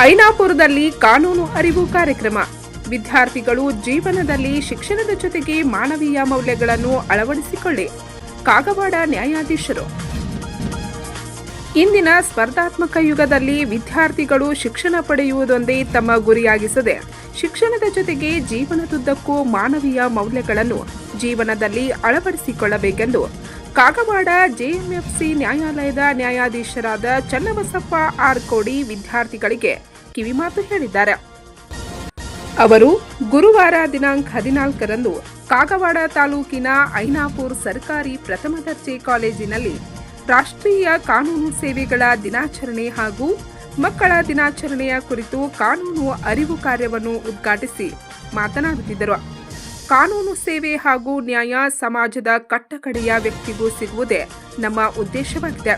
ಐನಾಪುರದಲ್ಲಿ ಕಾನೂನು ಅರಿವು ಕಾರ್ಯಕ್ರಮ. ವಿದ್ಯಾರ್ಥಿಗಳು ಜೀವನದಲ್ಲಿ ಶಿಕ್ಷಣದ ಜೊತೆಗೆ ಮಾನವೀಯ ಮೌಲ್ಯಗಳನ್ನು ಅಳವಡಿಸಿಕೊಳ್ಳಿ. ಕಾಗವಾಡ ನ್ಯಾಯಾಧೀಶರು. ಇಂದಿನ ಸ್ಪರ್ಧಾತ್ಮಕ ಯುಗದಲ್ಲಿ ವಿದ್ಯಾರ್ಥಿಗಳು ಶಿಕ್ಷಣ ಪಡೆಯುವುದೊಂದೇ ತಮ್ಮ ಗುರಿಯಾಗಿಸದೆ, ಶಿಕ್ಷಣದ ಜೊತೆಗೆ ಜೀವನದುದ್ದಕ್ಕೂ ಮಾನವೀಯ ಮೌಲ್ಯಗಳನ್ನು ಜೀವನದಲ್ಲಿ ಅಳವಡಿಸಿಕೊಳ್ಳಬೇಕೆಂದು ಕಾಗವಾಡ ಜೆಎಂಎಫ್ಸಿ ನ್ಯಾಯಾಲಯದ ನ್ಯಾಯಾಧೀಶರಾದ ಚನ್ನಬಸಪ್ಪ ಆರ್ ಕೋಡಿ ವಿದ್ಯಾರ್ಥಿಗಳಿಗೆ ಕಿವಿಮಾತು ಹೇಳಿದ್ದಾರೆ. ಅವರು ಗುರುವಾರ ದಿನಾಂಕ ಹದಿನಾಲ್ಕರಂದು ಕಾಗವಾಡ ತಾಲೂಕಿನ ಐನಾಪುರ್ ಸರ್ಕಾರಿ ಪ್ರಥಮ ದರ್ಜೆ ಕಾಲೇಜಿನಲ್ಲಿ ರಾಷ್ಟ್ರೀಯ ಕಾನೂನು ಸೇವೆಗಳ ದಿನಾಚರಣೆ ಹಾಗೂ ಮಕ್ಕಳ ದಿನಾಚರಣೆಯ ಕುರಿತು ಕಾನೂನು ಅರಿವು ಕಾರ್ಯವನ್ನು ಉದ್ಘಾಟಿಸಿ ಮಾತನಾಡುತ್ತಿದ್ದರು. ಕಾನೂನು ಸೇವೆ ಹಾಗೂ ನ್ಯಾಯ ಸಮಾಜದ ಕಟ್ಟಕಡೆಯ ವ್ಯಕ್ತಿಗೂ ಸಿಗುವುದೇ ನಮ್ಮ ಉದ್ದೇಶವಾಗಿದೆ.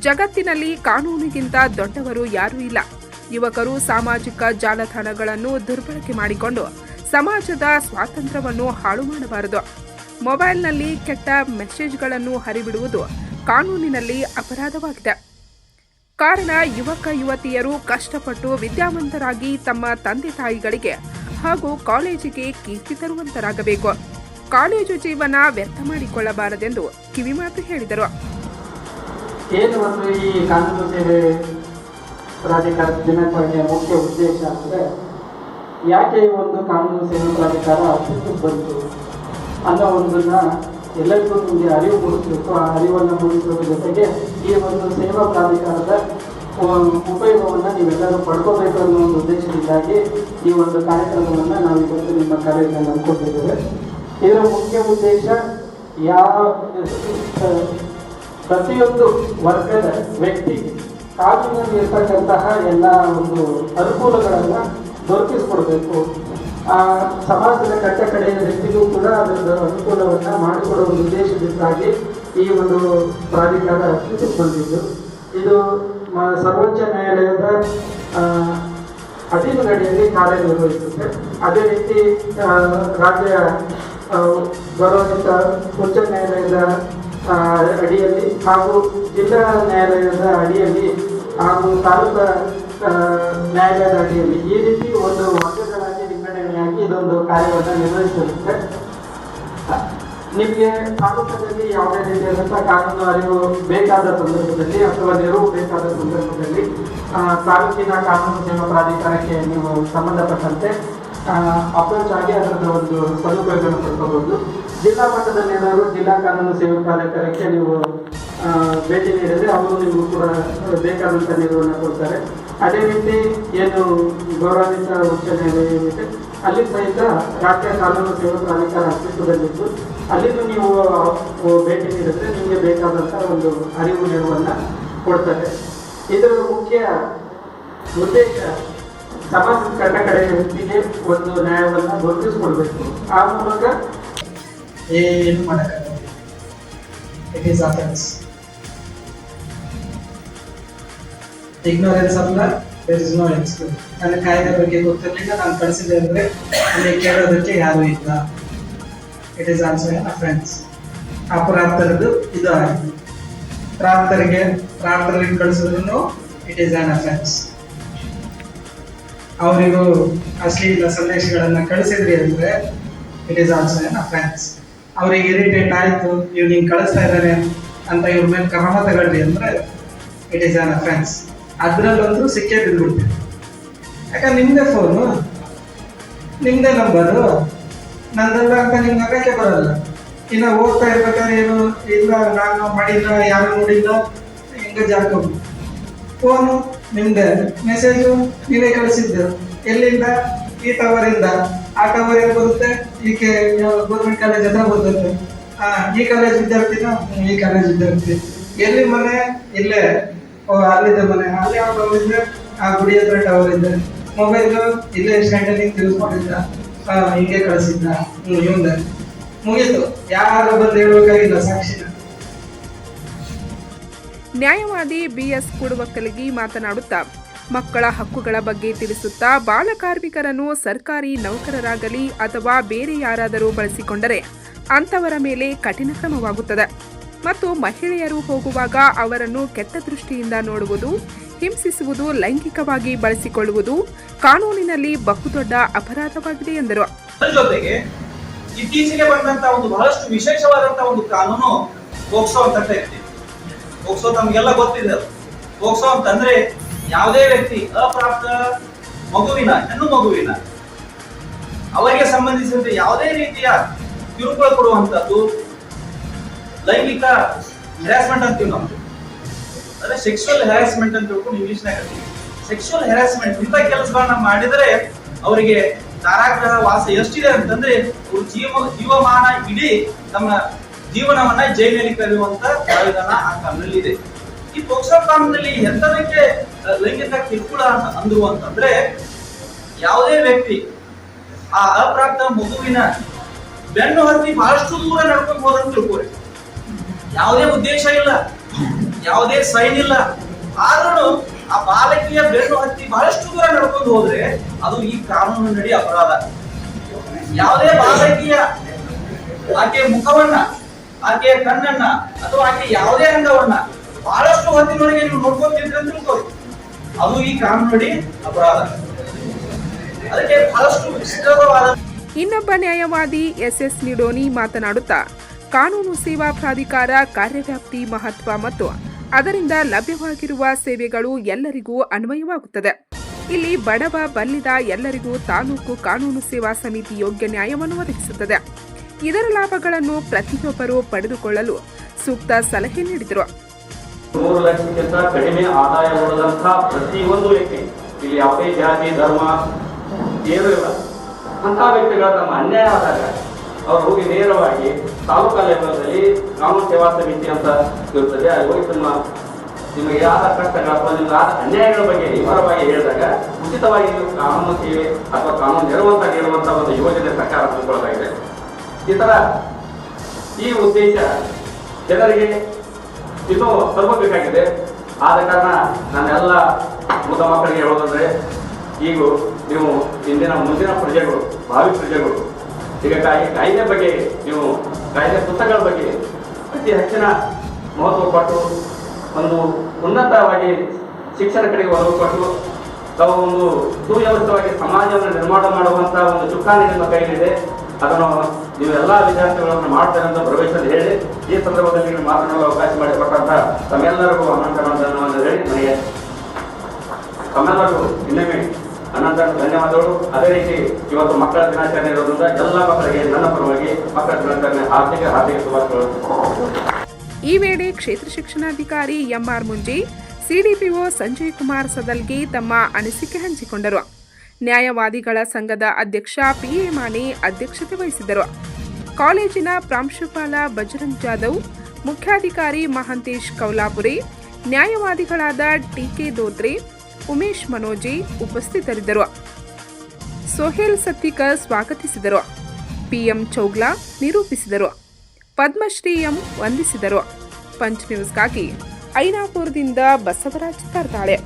ಜಗತ್ತಿನಲ್ಲಿ ಕಾನೂನಿಗಿಂತ ದೊಡ್ಡವರು ಯಾರೂ ಇಲ್ಲ. ಯುವಕರು ಸಾಮಾಜಿಕ ಜಾಲತಾಣಗಳನ್ನು ದುರ್ಬಳಕೆ ಮಾಡಿಕೊಂಡು ಸಮಾಜದ ಸ್ವಾತಂತ್ರ್ಯವನ್ನು ಹಾಳು ಮಾಡಬಾರದು. ಮೊಬೈಲ್ನಲ್ಲಿ ಕೆಟ್ಟ ಮೆಸೇಜ್ಗಳನ್ನು ಹರಿಬಿಡುವುದು ಕಾನೂನಿನಲ್ಲಿ ಅಪರಾಧವಾಗಿದೆ. ಕಾರಣ ಯುವಕ ಯುವತಿಯರು ಕಷ್ಟಪಟ್ಟು ವಿದ್ಯಾವಂತರಾಗಿ ತಮ್ಮ ತಂದೆ ತಾಯಿಗಳಿಗೆ ಹಾಗೂ ಕಾಲೇಜಿಗೆ ಕೀರ್ತಿ ತರುವಂತರಾಗಬೇಕು. ಕಾಲೇಜು ಜೀವನ ವ್ಯರ್ಥ ಮಾಡಿಕೊಳ್ಳಬಾರದೆಂದು ಕಿವಿಮಾತು ಹೇಳಿದರು. ಏನು ಒಂದು ಈ ಕಾನೂನು ಸೇವೆ ಪ್ರಾಧಿಕಾರ ದಿನಾಚರಣೆಯ ಮುಖ್ಯ ಉದ್ದೇಶ ಅಂದರೆ ಯಾಕೆ ಈ ಒಂದು ಕಾನೂನು ಸೇವೆ ಪ್ರಾಧಿಕಾರ ಅಸ್ತಿತ್ವಕ್ಕೆ ಬಂತು ಅನ್ನೋ ಒಂದನ್ನ ಎಲ್ಲರಿಗೂ ನಿಮಗೆ ಅರಿವು ಮೂಡಿಸಬೇಕು. ಆ ಅರಿವನ್ನು ಮೂಡಿಸುವ ಜೊತೆಗೆ ಈ ಒಂದು ಸೇವಾ ಪ್ರಾಧಿಕಾರದ ಉಪಯೋಗವನ್ನು ನೀವೆಲ್ಲರೂ ಪಡ್ಕೋಬೇಕು ಅನ್ನೋ ಒಂದು ಉದ್ದೇಶದಿಂದಾಗಿ ಈ ಒಂದು ಕಾರ್ಯಕ್ರಮವನ್ನು ನಾವು ಇವತ್ತು ನಿಮ್ಮ ಕಾರ್ಯಕ್ರಮ ಅಂದ್ಕೊಂಡಿದ್ದೇವೆ ಇದರ ಮುಖ್ಯ ಉದ್ದೇಶ ಯಾವ ಪ್ರತಿಯೊಂದು ವರ್ಗದ ವ್ಯಕ್ತಿ ಕಾನೂನಲ್ಲಿ ಇರ್ತಕ್ಕಂತಹ ಎಲ್ಲ ಒಂದು ಅನುಕೂಲಗಳನ್ನು ದೊರಕಿಸ್ಕೊಡ್ಬೇಕು. ಆ ಸಮಾಜದ ಕಟ್ಟ ಕಡೆಯ ವ್ಯಕ್ತಿಗೂ ಕೂಡ ಅದರ ಅನುಕೂಲವನ್ನು ಮಾಡಿಕೊಡುವ ಉದ್ದೇಶದಿಂದಾಗಿ ಈ ಒಂದು ಪ್ರಾಧಿಕಾರ ಅಸ್ತಿತ್ವಕ್ಕೆ ಬಂದಿದ್ದು ಇದು ಸರ್ವೋಚ್ಚ ನ್ಯಾಯಾಲಯದ ಅಧೀನದಡಿಯಲ್ಲಿ ಕಾರ್ಯನಿರ್ವಹಿಸುತ್ತೆ ಅದೇ ರೀತಿ ರಾಜ್ಯ ಬರುವಂಥ ಉಚ್ಚ ನ್ಯಾಯಾಲಯದ ಅಡಿಯಲ್ಲಿ ಹಾಗೂ ಜಿಲ್ಲಾ ನ್ಯಾಯಾಲಯದ ಅಡಿಯಲ್ಲಿ ಹಾಗೂ ತಾಲೂಕಾ ನ್ಯಾಯಾಲಯದ ಅಡಿಯಲ್ಲಿ ಈ ರೀತಿ ಒಂದು ವರ್ಗಗಳಾಗಿ ವಿಂಗಡಣೆಯಾಗಿ ಇದೊಂದು ಕಾರ್ಯವನ್ನು ನಿರ್ವಹಿಸಿರುತ್ತೆ ನಿಮಗೆ ತಾಲೂಕದಲ್ಲಿ ಯಾವುದೇ ರೀತಿಯಾದಂಥ ಕಾನೂನು ಅರಿವು ಬೇಕಾದ ಸಂದರ್ಭದಲ್ಲಿ ಅಥವಾ ನೆರವು ಬೇಕಾದ ಸಂದರ್ಭದಲ್ಲಿ ತಾಲೂಕಿನ ಕಾನೂನು ಸೇವಾ ಪ್ರಾಧಿಕಾರಕ್ಕೆ ನೀವು ಸಂಬಂಧಪಟ್ಟಂತೆ ಅಪ್ರೋಚ್ ಆಗಿ ಅದರದ ಒಂದು ಸದುಪಯೋಗವನ್ನು ಪಡ್ಕೋಬಹುದು. ಜಿಲ್ಲಾ ಮಟ್ಟದಲ್ಲಿ ಏನಾದರೂ ಜಿಲ್ಲಾ ಕಾನೂನು ಸೇವಾ ಪ್ರಾಧಿಕಾರಕ್ಕೆ ನೀವು ಭೇಟಿ ನೀಡಿದರೆ ಅವರು ನಿಮಗೆ ಕೂಡ ಬೇಕಾದಂಥ ನೆರವನ್ನು ಕೊಡ್ತಾರೆ. ಅದೇ ರೀತಿ ಏನು ಗೌರವಾನ್ವಿತ ಉಚ್ಚ ನ್ಯಾಯಾಲಯ ಏನಿದೆ ಅಲ್ಲಿ ಸಹಿತ ರಾಜ್ಯ ಕಾನೂನು ಸೇವಾ ಪ್ರಾಧಿಕಾರ ಅಸ್ತಿತ್ವದಲ್ಲಿದ್ದು ಅಲ್ಲಿಯೂ ನೀವು ಭೇಟಿ ನೀಡಿದ್ರೆ ನಿಮಗೆ ಬೇಕಾದಂಥ ಒಂದು ಅರಿವು, ನೆರವನ್ನು ಕೊಡ್ತಾರೆ. ಇದರ ಮುಖ್ಯ ಉದ್ದೇಶ. ಸಮಾಜದ ಕಟ್ಟ ಕಡೆ ವ್ಯಕ್ತಿಗೆ ಒಂದು ನ್ಯಾಯವನ್ನು ದೊರಕಿಸ್ಕೊಡ್ಬೇಕು ಆ ಮೂಲಕ ಏನು ಮಾಡೋಕ್ಕಾಗಲ್ಲ it is there is no excuse ನನ್ನ ಕಾಯ್ದೆ ಬಗ್ಗೆ ಗೊತ್ತಿರಲಿಲ್ಲ ನಾನು ಕಳಿಸಿದೆ ಅಂದರೆ ಅಲ್ಲಿ ಕೇಳೋದಕ್ಕೆ ಯಾರೂ ಇಲ್ಲ. ಇಟ್ ಈಸ್ ಆಲ್ಸೋ ಅಫೆನ್ಸ್ ಅಪರಾಧರದ್ದು ಇದು ಆಗಿದೆ ಪ್ರಾಪ್ತರಿಗೆ ಪ್ರಾಪ್ತರಿಗೆ ಕಳಿಸಿದ್ರು ಇಟ್ ಈಸ್ ಆನ್ ಅಫೆನ್ಸ್ ಅವರಿಗೂ ಅಶ್ಲೀಲ ಸಂದೇಶಗಳನ್ನ ಕಳಿಸಿದ್ರಿ ಅಂದ್ರೆ it is also an offence ಅವ್ರಿಗೆ ಇರಿಟೇಟ್ ಆಯಿತು ಇವ್ ನಿಂಗೆ ಕಳಿಸ್ತಾ ಇದ್ದಾನೆ ಅಂತ ಇವ್ರ ಮೇಲೆ ಕ್ರಮ ತಗೊಳ್ಳಿ ಅಂದ್ರೆ ಇಟ್ ಈಸ್ ಆನ್ ಅಫೆನ್ಸ್ ಅದ್ರಲ್ಲಂತೂ ಸಿಕ್ಕೇ ಬಿದ್ಬಿಡ್ತೀವಿ ಯಾಕಂದ್ರೆ ನಿಮ್ದೇ ಫೋನು ನಿಮ್ದೇ ನಂಬರು ನಂದಲ್ಲ ಅಂತ ನಿಮ್ಗೆ ನಂಬಕ್ಕೆ ಬರಲ್ಲ. ಇನ್ನು ಓದ್ತಾ ಇರ್ಬೇಕಾದ್ರೆ ಏನು ಇಲ್ಲ, ನಾನು ಮಾಡಿಲ್ಲ, ಯಾರು ನೋಡಿಲ್ಲ, ಹಿಂಗೆ ಜಾರ್ಕೊಂಡು ಫೋನು ನಿಮ್ದೆ ಮೆಸೇಜು ನೀವೇ ಕಳಿಸಿದ್ದು. ಎಲ್ಲಿಂದ? ಈ ಟವರಿಂದ ಆ ಟವರ್ ಬರುತ್ತೆ? ಈಕೆ ಗೌರ್ಮೆಂಟ್ ಕಾಲೇಜ್ ಹತ್ರ ಬರುತ್ತೆ. ಹಾಂ ಈ ಕಾಲೇಜ್ ವಿದ್ಯಾರ್ಥಿನ? ಈ ಕಾಲೇಜ್ ವಿದ್ಯಾರ್ಥಿ. ಎಲ್ಲಿ ಮನೆ? ಇಲ್ಲೇ. ಅಲ್ಲಿದೆ ಮನೆ. ಅಲ್ಲಿ ಯಾವ ಟವರ್ ಇದೆ ಆ ಗುಡಿ ಹತ್ರ ಟವರ್ ಇದೆ. ಮೊಬೈಲ್ ಇಲ್ಲೇ ಸ್ಟ್ಯಾಂಡಲ್ಲಿ ಯೂಸ್ ಮಾಡಿದ್ದ ಹಿಂಗೆ ಕಳಿಸಿದ್ದ. ಇವಂದೆ ಮುಗೀತು. ಯಾರು ಬಂದು ಹೇಳ್ಬೇಕಾಗಿಲ್ಲ ಸಾಕ್ಷಿ ನ್ಯಾಯವಾದಿ ಬಿಎಸ್ ಕುಡುವಕ್ಕಲಗಿ ಮಾತನಾಡುತ್ತಾ, ಮಕ್ಕಳ ಹಕ್ಕುಗಳ ಬಗ್ಗೆ ತಿಳಿಸುತ್ತಾ ಬಾಲಕಾರ್ಮಿಕರನ್ನು ಸರ್ಕಾರಿ ನೌಕರರಾಗಲಿ ಅಥವಾ ಬೇರೆ ಯಾರಾದರೂ ಬಳಸಿಕೊಂಡರೆ ಅಂತವರ ಮೇಲೆ ಕಠಿಣ ಕ್ರಮವಾಗುತ್ತದೆ. ಮತ್ತು ಮಹಿಳೆಯರು ಹೋಗುವಾಗ ಅವರನ್ನು ಕೆಟ್ಟ ದೃಷ್ಟಿಯಿಂದ ನೋಡುವುದು, ಹಿಂಸಿಸುವುದು, ಲೈಂಗಿಕವಾಗಿ ಬಳಸಿಕೊಳ್ಳುವುದು ಕಾನೂನಿನಲ್ಲಿ ಬಹುದೊಡ್ಡ ಅಪರಾಧವಾಗಿದೆ ಎಂದರು ಜೊತೆಗೆ ಇತ್ತೀಚೆಗೆ ಬಂದಂತ ಒಂದು ಬಹಳಷ್ಟು ವಿಶೇಷವಾದಂತ ಒಂದು ಕಾನೂನು ಪೋಕ್ಸೋ ಅಂತ ಇರ್ತೀವಿ ಪೋಕ್ಸೋ ತಮಗೆಲ್ಲ ಗೊತ್ತಿದೆ. ಪೋಕ್ಸೋ ಅಂತಂದ್ರೆ ಯಾವುದೇ ವ್ಯಕ್ತಿ ಅಪ್ರಾಪ್ತ ಮಗುವಿನ, ಹೆಣ್ಣು ಮಗುವಿನ ಅವರಿಗೆ ಸಂಬಂಧಿಸಿದಂತೆ ಯಾವುದೇ ರೀತಿಯ ಕಿರುಕುಳ ಕೊಡುವಂತದ್ದು ಲೈಂಗಿಕ ಹೆರಾಸ್ಮೆಂಟ್ ಅಂತೀವಿ ನಾವು. ಅಂದ್ರೆ ಸೆಕ್ಸುವಲ್ ಹೆರಾಸ್ಮೆಂಟ್ ಅಂತ ಹೇಳ್ಕೊಂಡು ಇಂಗ್ಲೀಷ್ನಾಗ ಸೆಕ್ಸುವಲ್ ಹೆರಾಸ್ಮೆಂಟ್ ಇಂಥ ಕೆಲಸಗಳನ್ನ ಮಾಡಿದರೆ ಅವರಿಗೆ ತಾರಾಗ್ರಹ ವಾಸ ಎಷ್ಟಿದೆ ಅಂತಂದ್ರೆ ಅವ್ರ ಜೀವ, ಜೀವಮಾನ ಇಡೀ ತಮ್ಮ ಜೀವನವನ್ನ ಜೈಲಿನಲ್ಲಿ ಕರೆಯುವಂತ ಪ್ರಾವಿಧಾನ ಆ ಇದೆ. ಈ ಪೋಕ್ಸೋ ಕಾನೂನಲ್ಲಿ ಎಂತದಕ್ಕೆ ಲೈಂಗಿಕ ಕಿರುಕುಳ ಅಂತ ಅಂದ್ರು ಅಂತಂದ್ರೆ ಯಾವುದೇ ವ್ಯಕ್ತಿ ಆ ಅಪ್ರಾಪ್ತ ಮಗುವಿನ ಬೆನ್ನು ಹತ್ತಿ ಬಹಳಷ್ಟು ದೂರ ನಡ್ಕೊಂಡು ಹೋದಂತ ತಿಳ್ಕೊರಿ ಯಾವುದೇ ಉದ್ದೇಶ ಇಲ್ಲ, ಯಾವುದೇ ಸೈನ್ ಇಲ್ಲ. ಆದ್ರೂ ಆ ಬಾಲಕಿಯ ಬೆನ್ನು ಹತ್ತಿ ಬಹಳಷ್ಟು ದೂರ ನಡ್ಕೊಂಡು ಹೋದ್ರೆ ಅದು ಈ ಕಾನೂನಿನಡಿ ಅಪರಾಧ. ಯಾವುದೇ ಬಾಲಕಿಯ ಆಕೆಯ ಮುಖವನ್ನ ಆಕೆಯ ಕಣ್ಣನ್ನ ಅಥವಾ ಆಕೆ ಯಾವುದೇ ಅಂಗವನ್ನ ಬಹಳಷ್ಟು ಹೊತ್ತಿನೊಳಗೆ ನೀವು ನೋಡ್ಕೊತಿದ್ರೆ ತಿಳ್ಕೊಳ್ಳಿ. ಅದು ಈ ಕಾನೂನಿನಡಿ ಅಪರಾಧ. ಅದಕ್ಕೆ ಬಹಳಷ್ಟು ವಿಸ್ತೃತವಾದ ಇನ್ನೊಬ್ಬ ನ್ಯಾಯವಾದಿ ಎಸ್ ಎಸ್ ನಿಡೋನಿ ಮಾತನಾಡುತ್ತಾ ಕಾನೂನು ಸೇವಾ ಪ್ರಾಧಿಕಾರ, ಕಾರ್ಯವ್ಯಾಪ್ತಿ ಮಹತ್ವ ಮತ್ತು ಅದರಿಂದ ಲಭ್ಯವಾಗಿರುವ ಸೇವೆಗಳು ಎಲ್ಲರಿಗೂ ಅನ್ವಯವಾಗುತ್ತದೆ. ಇಲ್ಲಿ ಬಡವ, ಬಲ್ಲಿದ ಎಲ್ಲರಿಗೂ ತಾಲೂಕು ಕಾನೂನು ಸೇವಾ ಸಮಿತಿ ಯೋಗ್ಯ ನ್ಯಾಯವನ್ನು ಒದಗಿಸುತ್ತದೆ. ಇದರ ಲಾಭಗಳನ್ನು ಪ್ರತಿಯೊಬ್ಬರು ಪಡೆದುಕೊಳ್ಳಲು ಸೂಕ್ತ ಸಲಹೆ ನೀಡಿದರು. ಮೂರು ಲಕ್ಷಕ್ಕಿಂತ ಕಡಿಮೆ ಆದಾಯ ಉಳ್ಳದಂತಹ ಪ್ರತಿಯೊಂದು ವ್ಯಕ್ತಿ, ಇಲ್ಲಿ ಯಾವುದೇ ಜಾತಿ, ಧರ್ಮ ಏನೂ ಇಲ್ಲ ವ್ಯಕ್ತಿಗಳ ತಮ್ಮ ಅನ್ಯಾಯ ಆದಾಗ ಅವ್ರು ಹೋಗಿ ನೇರವಾಗಿ ತಾಲೂಕಾ ಲೆವೆಲ್ನಲ್ಲಿ ಕಾನೂನು ಸೇವಾ ಸಮಿತಿ ಅಂತ ಇರ್ತದೆ ಅಲ್ಲಿ ಹೋಗಿ ತಮ್ಮ ನಿಮಗೆ ಯಾರ ಕಷ್ಟಗಳ ಅಥವಾ ನಿಮ್ಗೆ ಆದ ಅನ್ಯಾಯಗಳ ಬಗ್ಗೆ ವಿವರವಾಗಿ ಹೇಳಿದಾಗ ಉಚಿತವಾಗಿ ನೀವು ಕಾನೂನು ಸೇವೆ ಅಥವಾ ಕಾನೂನು ನೆರವಂತ ನೀಡುವಂತ ಒಂದು ಯೋಜನೆ ಸರ್ಕಾರ ಹಮ್ಮಿಕೊಳ್ಳಲಾಗಿದೆ. ಈ ತರ ಈ ಉದ್ದೇಶ ಜನರಿಗೆ ಇದು ತಲುಪಬೇಕಾಗಿದೆ. ಆದ ಕಾರಣ ನನ್ನೆಲ್ಲ ಮೃತ ಮಕ್ಕಳಿಗೆ ಹೇಳೋದಂದ್ರೆ, ಈಗ ನೀವು ಇಂದಿನ ಮುಂದಿನ ಪ್ರಜೆಗಳು, ಭಾವಿ ಪ್ರಜೆಗಳು ಈಗ ಕಾಯಿ ಕಾಯ್ದೆ ಬಗ್ಗೆ ನೀವು ಕಾಯಿಲೆ ಪುಸ್ತಕಗಳ ಬಗ್ಗೆ ಅತಿ ಹೆಚ್ಚಿನ ಮಹತ್ವ ಕೊಟ್ಟು, ಒಂದು ಉನ್ನತವಾಗಿ ಶಿಕ್ಷಣ ಕಡೆಗೆ ಒಲವು ಕೊಟ್ಟು, ತಾವು ಒಂದು ಸುವ್ಯವಸ್ಥಿತವಾಗಿ ಸಮಾಜವನ್ನು ನಿರ್ಮಾಣ ಮಾಡುವಂತ ಒಂದು ಚುಕ್ಕಾಣಿ ನಿಮ್ಮ ಕೈಲಿದೆ. ಅದನ್ನು ನೀವು ಎಲ್ಲಾ ವಿದ್ಯಾರ್ಥಿಗಳನ್ನು ಮಾಡ್ತಾರೆ ಅಂತ ಪ್ರವೇಶದಲ್ಲಿ ಹೇಳಿ, ಈ ಸಂದರ್ಭದಲ್ಲಿ ನೀವು ಮಾತನಾಡಲು ಅವಕಾಶ ಮಾಡಿಕೊಟ್ಟಂತ ತಮ್ಮೆಲ್ಲರಿಗೂ ಅನಂತ ಹೇಳಿ ನನಗೆ ತಮ್ಮೆಲ್ಲರಿಗೂ ಇನ್ನೊಮ್ಮೆ ಅನಂತ ಧನ್ಯವಾದಗಳು. ಅದೇ ರೀತಿ ಇವತ್ತು ಮಕ್ಕಳ ದಿನಾಚರಣೆ ಇರೋದ್ರಿಂದ ಎಲ್ಲ ಮಕ್ಕಳಿಗೆ ನನ್ನ ಪರವಾಗಿ ಮಕ್ಕಳ ದಿನಾಚರಣೆ ಹಾರ್ದಿಕ ಹಾರ್ದಿಕ ಶುಭಾಶಯಗಳು. ಈ ವೇಳೆ ಕ್ಷೇತ್ರ ಶಿಕ್ಷಣಾಧಿಕಾರಿ ಎಂಆರ್ ಮುಂಜಿ, ಸಿಡಿಪಿಒ ಸಂಜಯ್ ಕುಮಾರ್ ಸದಲ್ಗೆ ತಮ್ಮ ಅನಿಸಿಕೆ ಹಂಚಿಕೊಂಡರು. ನ್ಯಾಯವಾದಿಗಳ ಸಂಘದ ಅಧ್ಯಕ್ಷ ಪಿಎ ಮಾನೆ ಅಧ್ಯಕ್ಷತೆ ವಹಿಸಿದರು ಕಾಲೇಜಿನ ಪ್ರಾಂಶುಪಾಲ ಬಜರಂಗ್ ಜಾಧವ್, ಮುಖ್ಯಾಧಿಕಾರಿ ಮಹಾಂತೇಶ್ ಕೌಲಾಪುರಿ, ನ್ಯಾಯವಾದಿಗಳಾದ ಟಿಕೆ ದೋತ್ರೆ ಉಮೇಶ್ ಮನೋಜಿ ಉಪಸ್ಥಿತರಿದ್ದರು. ಸೊಹೇಲ್ ಸತ್ತಿಕರ್ ಸ್ವಾಗತಿಸಿದರು. ಪಿಎಂ ಚೌಗ್ಲಾ ನಿರೂಪಿಸಿದರು. ಪದ್ಮಶ್ರೀ ಎಂ ವಂದಿಸಿದರು. ಪಂಚ್ ನ್ಯೂಸ್ಗಾಗಿ ಐನಾಪುರದಿಂದ ಬಸವರಾಜ್ ತರ್ತಾಳೆ